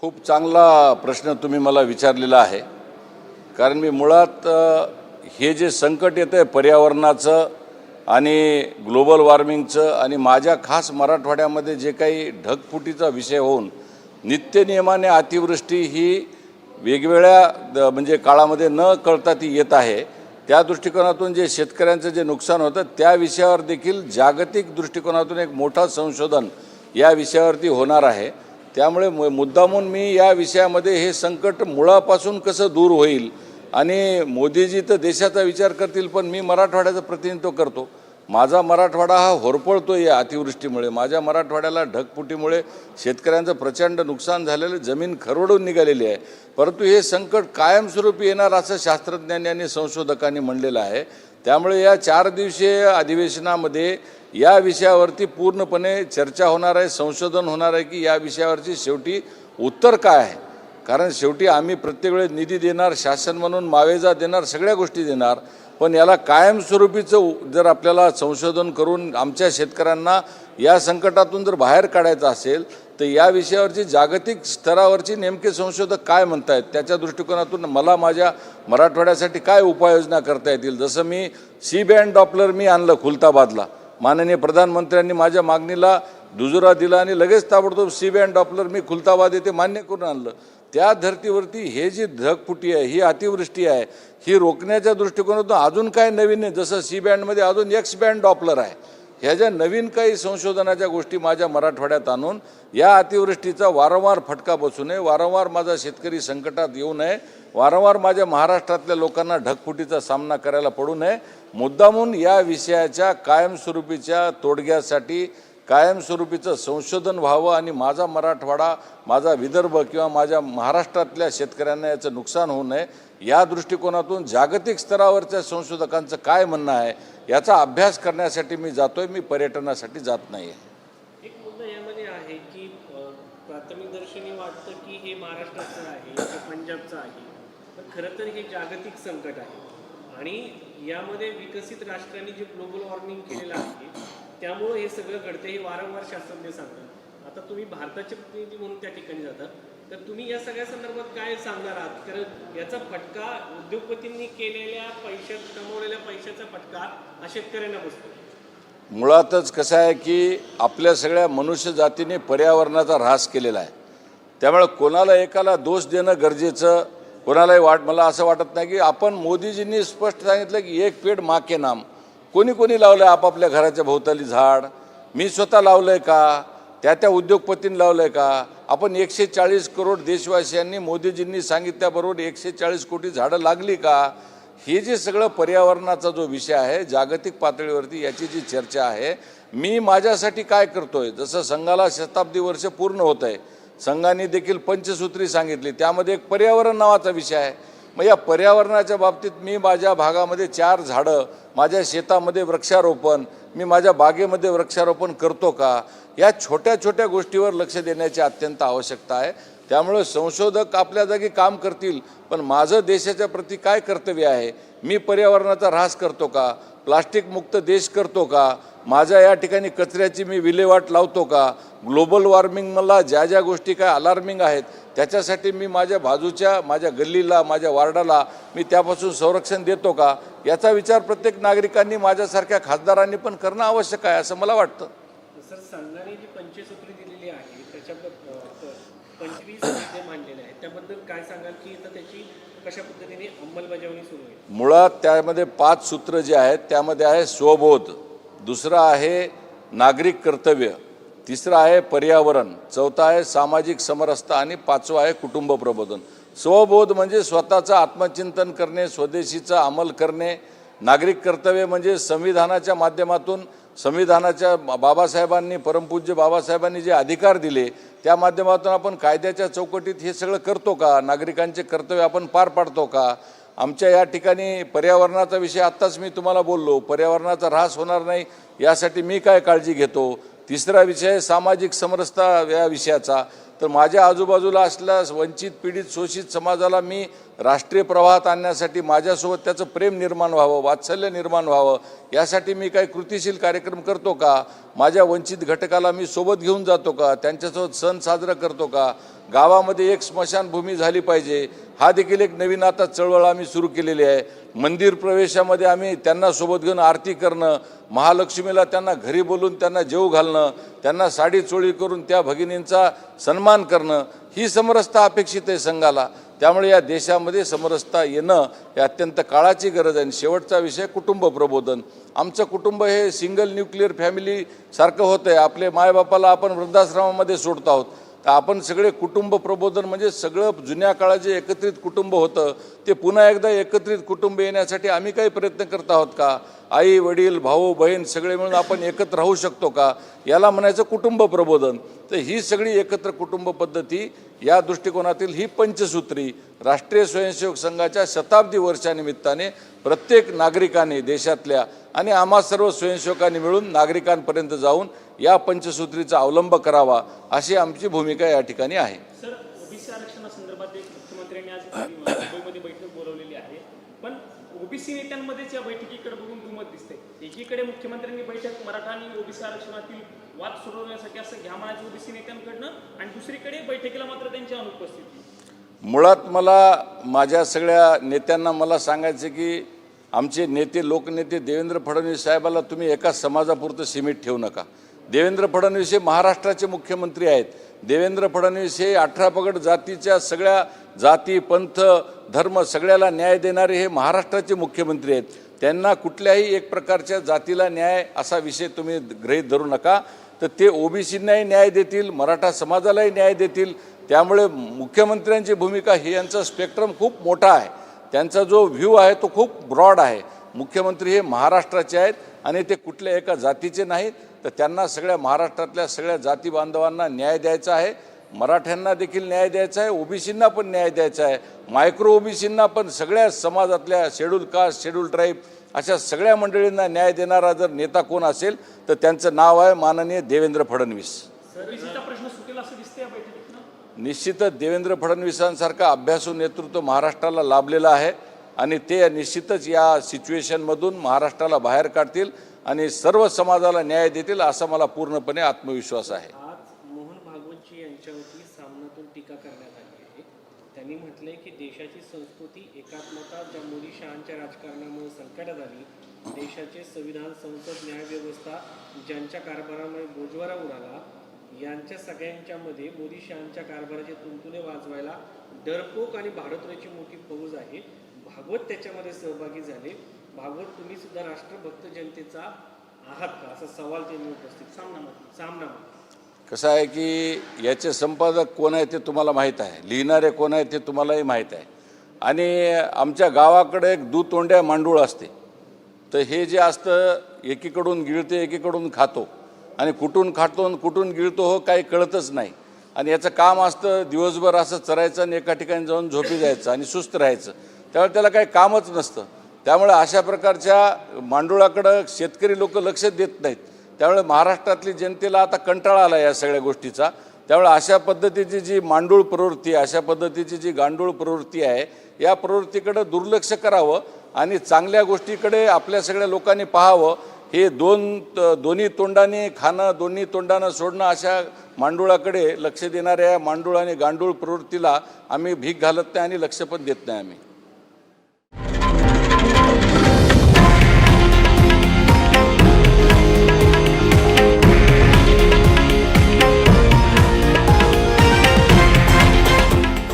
खूप चांगला प्रश्न तुम्ही मला विचारलेला आहे. कारण मी मुळात हे जे संकट येतं आहे पर्यावरणाचं आणि ग्लोबल वॉर्मिंगचं आणि माझ्या खास मराठवाड्यामध्ये जे काही ढगफुटीचा विषय होऊन नित्यनियमाने अतिवृष्टी ही वेगवेगळ्या द- म्हणजे काळामध्ये न कळता ती येत आहे. त्या दृष्टिकोनातून जे शेतकऱ्यांचं जे नुकसान होतं त्या विषयावर देखील जागतिक दृष्टिकोनातून एक मोठं संशोधन या विषयावरती होणार आहे. त्यामुळे मु मुद्दामून मी या विषयामध्ये हे संकट मुळापासून कसं दूर होईल आणि मोदीजी तर देशाचा विचार करतील पण मी मराठवाड्याचं प्रतिनिधित्व करतो. माझा मराठवाडा हा होरपळतो या अतिवृष्टीमुळे. माझ्या मराठवाड्याला ढगफुटीमुळे शेतकऱ्यांचं प्रचंड नुकसान झालेलं जमीन खरवडून निघालेली आहे. परंतु हे संकट कायमस्वरूपी येणार असं शास्त्रज्ञांनी आणि संशोधकांनी म्हणलेलं आहे. त्यामुळे या चार दिवसीय अधिवेशनामध्ये या विषयावरती पूर्णपणे चर्चा होणार आहे संशोधन होणार आहे की या विषयावरची शेवटी उत्तर काय आहे. कारण शेवटी आम्ही प्रत्येक वेळेस निधी देणार शासन म्हणून मावेजा देणार सगळ्या गोष्टी देणार. पण याला कायमस्वरूपीचं जर आपल्याला संशोधन करून आमच्या शेतकऱ्यांना या संकटातून जर बाहेर काढायचं असेल तर या विषयावरची जागतिक स्तरावरची नेमके संशोधक काय म्हणतायत त्याच्या दृष्टिकोनातून मला माझ्या मराठवाड्यासाठी काय उपाययोजना करता येतील? जसं मी सी बँड डॉपलर मी आणलं खुलताबादला. माननीय प्रधानमंत्र्यांनी माझ्या मागणीला दुजुरा दिला आणि लगेच ताबडतोब सी बँड डॉपलर मी खुलताबाद येथे मान्य करून आणलं. त्या धर्तीवरती हे जी ढगफुटी आहे ही अतिवृष्टी आहे ही रोखण्याच्या दृष्टिकोनातून अजून काय नवीन आहे? जसं सी बँडमध्ये अजून एक्स बँड डॉपलर आहे. ह्या ज्या नवीन काही संशोधनाच्या गोष्टी माझ्या मराठवाड्यात आणून या अतिवृष्टीचा वारंवार फटका बसू नये वारंवार माझा शेतकरी संकटात येऊ नये वारंवार माझ्या महाराष्ट्रातल्या लोकांना ढगफुटीचा सामना करायला पडू नये. मुद्दामून या विषयाच्या कायमस्वरूपीच्या तोडग्यासाठी कायमस्वरूपीचं संशोधन व्हावं आणि माझा मराठवाडा माझा विदर्भ किंवा माझ्या महाराष्ट्रातल्या शेतकऱ्यांना याचं नुकसान होऊ नये या दृष्टिकोनातून जागतिक स्तरावरच्या संशोधकांचं काय म्हणणं आहे याचा अभ्यास करण्यासाठी मी जातोय मी पर्यटनासाठी जात नाही आहे एक मुद्दा यामध्ये आहे की प्राथमिक दर्शनी वाटतं की हे महाराष्ट्राचं आहे हे पंजाबचं आहे पण खरं तर हे जागतिक संकट आहे. आणि यामध्ये विकसित राष्ट्रांनी जे ग्लोबल वॉर्मिंग केलेलं आहे त्यामुळं हे सगळं घडतं हे वारंवार शास्त्रज्ञ सांगतात. आता तुम्ही भारताचे प्रतिनिधी म्हणून त्या ठिकाणी जातात. तर तुम्ही या सगळ्या संदर्भात काय सांगणार आहात? कारण याचा फटका उद्योगपतींनी केलेल्या पैशात कमवलेल्या पैशाचा फटका हा शेतकऱ्यांना बसतो. मुळातच कसं आहे की आपल्या सगळ्या मनुष्य जातीने पर्यावरणाचा ऱ्हास केलेला आहे. त्यामुळे कोणाला एकाला दोष देणं गरजेचं कोणालाही वाट मला असं वाटत नाही की आपण मोदीजींनी स्पष्ट सांगितलं की एक पेड माके नाम. कोणी कोणी लावलं आहे आपापल्या घराच्या भोवताली झाड? मी स्वतः लावलं आहे का? त्या त्या उद्योगपतींनी लावलं आहे का? आपण एकशे चाळीस करोड देशवासियांनी मोदीजींनी सांगितल्याबरोबर एकशे चाळीस कोटी झाडं लागली का? हे जे सगळं पर्यावरणाचा जो विषय आहे जागतिक पातळीवरती याची जी चर्चा आहे मी माझ्यासाठी काय करतोय? जसं संघाला शताब्दी वर्ष पूर्ण होत आहे संघाने देखील पंचसूत्री सांगितली त्यामध्ये एक पर्यावरण नावाचा विषय आहे. मग या पर्यावरणाच्या बाबतीत मी माझ्या भागामध्ये चार झाडं माझ्या शेतामध्ये वृक्षारोपण मी माझ्या बागेमध्ये वृक्षारोपण करतो का? या छोट्या छोट्या गोष्टीवर लक्ष देण्याची अत्यंत आवश्यकता आहे. त्यामुळे संशोधक आपल्या जागी काम करतील पण माझं देशाच्या प्रती काय कर्तव्य आहे? मी पर्यावरणाचा ऱ्हास करतो का? प्लास्टिक मुक्त देश करतो का? माझ्या या ठिकाणी कचऱ्याची मी विल्हेवाट लावतो का? ग्लोबल वॉर्मिंग मला ज्या ज्या गोष्टी काय अलार्मिंग आहेत त्याच्यासाठी मी माझ्या बाजूच्या माझ्या गल्लीला माझ्या वार्डाला मी त्यापासून संरक्षण देतो का? याचा विचार प्रत्येक नागरिकांनी माझ्यासारख्या खासदारांनी पण करणं आवश्यक आहे असं मला वाटतं. सर संघाने जी पंचसूत्री दिलेली आहे त्याच्याबद्दल पंचवीस मुद्दे मांडलेले आहेत. त्याबद्दल काय सांगाल की त्याची कशा पद्धतीने अंमलबजावणी सुरू आहे? मुळात त्यामध्ये पाच सूत्र जे आहेत त्यामध्ये आहे स्वबोध दुसरं आहे नागरिक कर्तव्य तिसरं आहे पर्यावरण चौथा आहे सामाजिक समरसता आणि पाचवं आहे कुटुंब प्रबोधन. स्वबोध म्हणजे स्वतःचं आत्मचिंतन करणे स्वदेशीचा अंमल करणे. नागरिक कर्तव्य म्हणजे संविधानाच्या माध्यमातून संविधानाच्या बाबासाहेबांनी परमपूज्य बाबासाहेबांनी जे अधिकार दिले त्या माध्यमातून आपण कायद्याच्या चौकटीत हे सगळं करतो का? नागरिकांचे कर्तव्य आपण पार पाडतो का? आमच्या या ठिकाणी पर्यावरणाचा विषय आत्ताच मी तुम्हाला बोललो. पर्यावरणाचा ऱ्हास होणार नाही यासाठी मी काय काळजी घेतो? तिसरा विषय सामाजिक समरसता या विषयाचा. तर माझ्या आजूबाजूला असल्यास वंचित पीडित शोषित समाजाला मी राष्ट्रीय प्रवाहात आणण्यासाठी माझ्यासोबत त्याचं प्रेम निर्माण व्हावं वात्सल्य निर्माण व्हावं यासाठी मी काही कृतिशील कार्यक्रम करतो का? माझ्या वंचित घटकाला मी सोबत घेऊन जातो का? त्यांच्यासोबत सण साजरा करतो का? गावामध्ये एक स्मशानभूमी झाली पाहिजे. हा देखील एक नवीन आता चळवळ आम्ही सुरू केलेली आहे. मंदिर प्रवेशामध्ये आम्ही त्यांना सोबत घेऊन आरती करणं महालक्ष्मीला त्यांना घरी बोलून त्यांना जेव घालणं त्यांना साडी चोळी करून त्या भगिनींचा सन्मान करणं ही समरसता अपेक्षित आहे संघाला. त्यामुळे या देशामध्ये समरसता येणं हे अत्यंत काळाची गरज आहे. आणि शेवटचा विषय कुटुंब प्रबोधन. आमचं कुटुंब हे सिंगल न्यूक्लिअर फॅमिली सारखं होतं आहे आपले मायबापाला आपण वृद्धाश्रमामध्ये सोडत आहोत. तर आपण सगळे कुटुंब प्रबोधन म्हणजे सगळं जुन्या काळात जे एकत्रित कुटुंब होतं ते पुन्हा एकदा एकत्रित कुटुंब येण्यासाठी आम्ही काही प्रयत्न करत आहोत का? आई वडील भाऊ बहीण सगळे मिळून आपण एकत्र राहू शकतो का? याला म्हणायचं कुटुंब प्रबोधन. तर ही सगळी एकत्र कुटुंब पद्धती या दृष्टिकोनातील ही पंचसूत्री राष्ट्रीय स्वयंसेवक संघाच्या शताब्दी वर्षानिमित्ताने प्रत्येक नागरिकाने देशातल्या आणि आम्हा सर्व स्वयंसेवकांनी मिळून नागरिकांपर्यंत जाऊन या पंचसूत्रीचा अवलंब करावा अशी आमची भूमिका या ठिकाणी आहे. पण ओबीसी नेत्यांमध्येच या बैठकीकडे बघून दुमत दिसते एकीकडे मुख्यमंत्र्यांनी बैठक मराठा आणि ओबीसी आरक्षणातील वाद सोडवण्यासाठी असं घ्या म्हणायचं ओबीसी नेत्यांकडनं आणि दुसरीकडे बैठकीला मात्र त्यांची अनुपस्थिती. मुळात मला माझ्या सगळ्या नेत्यांना मला सांगायचं की आमचे नेते लोकनेते देवेंद्र फडणवीस साहेबाला तुम्ही एका समाजापुरतं सीमित ठेवू नका. देवेंद्र फडणवीस हे महाराष्ट्राचे मुख्यमंत्री आहेत. देवेंद्र फडणवीस हे अठरा पगड जातीच्या सगळ्या जाती पंथ धर्म सगळ्याला न्याय देणारे हे महाराष्ट्राचे मुख्यमंत्री आहेत. त्यांना कुठल्याही एक प्रकारच्या जातीला न्याय असा विषय तुम्ही गृहीत धरू नका. तर ते ओबीसींनाही न्याय देतील मराठा समाजालाही न्याय देतील. त्यामुळे मुख्यमंत्र्यांची भूमिका ही यांचा स्पेक्ट्रम खूप मोठा आहे. त्यांचा जो व्ह्यू आहे तो खूप ब्रॉड आहे. मुख्यमंत्री हे महाराष्ट्राचे आहेत आणि ते कुठल्या एका जातीचे नाहीत. तर त्यांना सगळ्या महाराष्ट्रातल्या सगळ्या जाती बांधवांना न्याय द्यायचा आहे. मराठ्यांना देखील न्याय द्यायचा आहे. ओबीसींना पण न्याय द्यायचा आहे. मायक्रो ओबीसींना पण सगळ्या समाजातल्या शेड्यूल कास्ट शेड्यूल ट्राईब अशा सगळ्या मंडळींना न्याय देणारा जर नेता कोण असेल तर त्यांचं नाव आहे माननीय देवेंद्र फडणवीस. निश्चितच देवेंद्र फडणवीसांसारखा अभ्यासू नेतृत्व महाराष्ट्राला लाभलेलं आहे आणि ते निश्चितच या सिच्युएशनमधून महाराष्ट्राला बाहेर काढतील. आणि सर्व समाजाला न्याय देतील असा मला पूर्णपणे आत्मविश्वास आहे. आज मोहन यांच्यावरती सामनातून टीका करण्यात आली आहे. त्यांनी म्हटले की देशाची संस्कृती एकात्मता ज्या मोदी शहांच्या राजकारणामुळे संकटात आली देशाचे संविधान संसद न्यायव्यवस्था ज्यांच्या कारभारामुळे बोजवारा उडाला यांच्या सगळ्यांच्या मध्ये मोदी शहांच्या कारभाराचे तुंतुने वाजवायला डरपोक आणि भारतरची मोठी फौज आहे. भागवत त्याच्यामध्ये सहभागी झाले. भागवत तुम्ही सुद्धा राष्ट्रभक्त जनतेचा आहात का? असा सवाल त्यांनी उपस्थित सामनामध्ये. सामनामध्ये. कसं आहे की याचे संपादक कोण आहे ते तुम्हाला माहीत आहे. लिहिणारे कोण आहे ते तुम्हालाही माहीत आहे. आणि आमच्या गावाकडे एक दुतोंड्या मांडूळ असते. तर हे जे असतं एकीकडून गिळते एकीकडून खातो. आणि कुठून खातो आणि कुठून गिळतो हो काही कळतच नाही. आणि याचं काम असतं दिवसभर असं चरायचं आणि एका ठिकाणी जाऊन झोपी जायचं आणि सुस्त राहायचं. त्यामुळे त्याला काही कामच नसतं. त्यामुळे अशा प्रकारच्या मांडुळाकडं शेतकरी लोक लक्ष देत नाहीत. त्यामुळे महाराष्ट्रातली जनतेला आता कंटाळा आला या सगळ्या गोष्टीचा. त्यामुळे अशा पद्धतीची जी मांडूळ प्रवृत्ती आहे अशा पद्धतीची जी गांडूळ प्रवृत्ती आहे या प्रवृत्तीकडं दुर्लक्ष करावं आणि चांगल्या गोष्टीकडे आपल्या सगळ्या लोकांनी पाहावं. हे दोन त- दोन्ही तोंडाने खाणं दोन्ही तोंडानं सोडणं अशा मांडुळाकडे लक्ष देणाऱ्या मांडूळ आणि गांडूळ प्रवृत्तीला आम्ही भीक घालत नाही आणि लक्ष पण देत नाही आम्ही.